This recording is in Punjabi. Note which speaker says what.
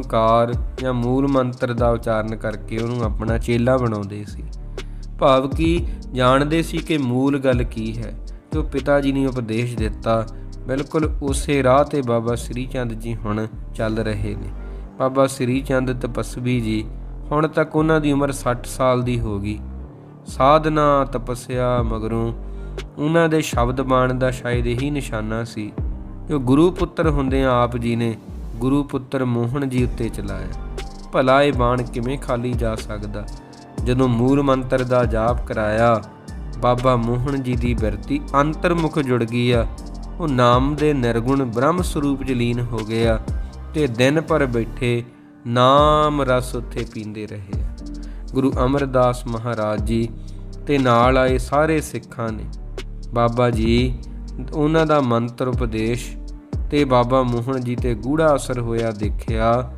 Speaker 1: ਓੰਕਾਰ ਜਾਂ ਮੂਲ ਮੰਤਰ ਦਾ ਉਚਾਰਨ ਕਰਕੇ ਉਹਨੂੰ ਆਪਣਾ ਚੇਲਾ ਬਣਾਉਂਦੇ ਸੀ। ਭਾਵ ਕਿ ਜਾਣਦੇ ਸੀ ਕਿ ਮੂਲ ਗੱਲ ਕੀ ਹੈ ਜੋ ਪਿਤਾ ਜੀ ਨੇ ਉਪਦੇਸ਼ ਦਿੱਤਾ, ਬਿਲਕੁਲ ਉਸੇ ਰਾਹ ਤੇ ਬਾਬਾ ਸ੍ਰੀ ਚੰਦ ਜੀ ਹੁਣ ਚੱਲ ਰਹੇ ਨੇ। ਬਾਬਾ ਸ੍ਰੀ ਚੰਦ ਤਪਸਵੀ ਜੀ, ਹੁਣ ਤੱਕ ਉਹਨਾਂ ਦੀ ਉਮਰ 60 ਸਾਲ ਦੀ ਹੋ ਗਈ। ਸਾਧਨਾ ਤਪੱਸਿਆ ਮਗਰੋਂ ਉਹਨਾਂ ਦੇ ਸ਼ਬਦ ਬਾਣ ਦਾ ਸ਼ਾਇਦ ਇਹੀ ਨਿਸ਼ਾਨਾ ਸੀ ਜੋ ਗੁਰੂ ਪੁੱਤਰ ਹੁੰਦਿਆਂ ਆਪ ਜੀ ਨੇ ਗੁਰੂ ਪੁੱਤਰ ਮੋਹਨ ਜੀ ਉੱਤੇ ਚਲਾਇਆ। ਭਲਾ ਇਹ ਬਾਣ ਕਿਵੇਂ ਖਾਲੀ ਜਾ ਸਕਦਾ? ਜਦੋਂ ਮੂਲ ਮੰਤਰ ਦਾ ਜਾਪ ਕਰਾਇਆ, ਬਾਬਾ ਮੋਹਨ ਜੀ ਦੀ ਬਿਰਤੀ ਅੰਤਰਮੁਖ ਜੁੜ ਗਈ ਆ। ਉਹ ਨਾਮ ਦੇ ਨਿਰਗੁਣ ਬ੍ਰਹਮ ਸਰੂਪ ਜਲੀਨ ਲੀਨ ਹੋ ਗਿਆ ਤੇ ਦਿਨ ਭਰ ਬੈਠੇ ਨਾਮ ਰਸ ਉੱਥੇ ਪੀਂਦੇ ਰਹੇ ਆ। ਗੁਰੂ ਅਮਰਦਾਸ ਮਹਾਰਾਜ ਜੀ ਤੇ ਨਾਲ ਆਏ ਸਾਰੇ ਸਿੱਖਾਂ ਨੇ। ਬਾਬਾ ਜੀ, ਉਹਨਾਂ ਦਾ ਮੰਤਰ ਉਪਦੇਸ਼ ਤੇ ਬਾਬਾ ਮੋਹਨ ਜੀ ਤੇ ਗੂੜਾ ਅਸਰ ਹੋਇਆ ਦੇਖਿਆ।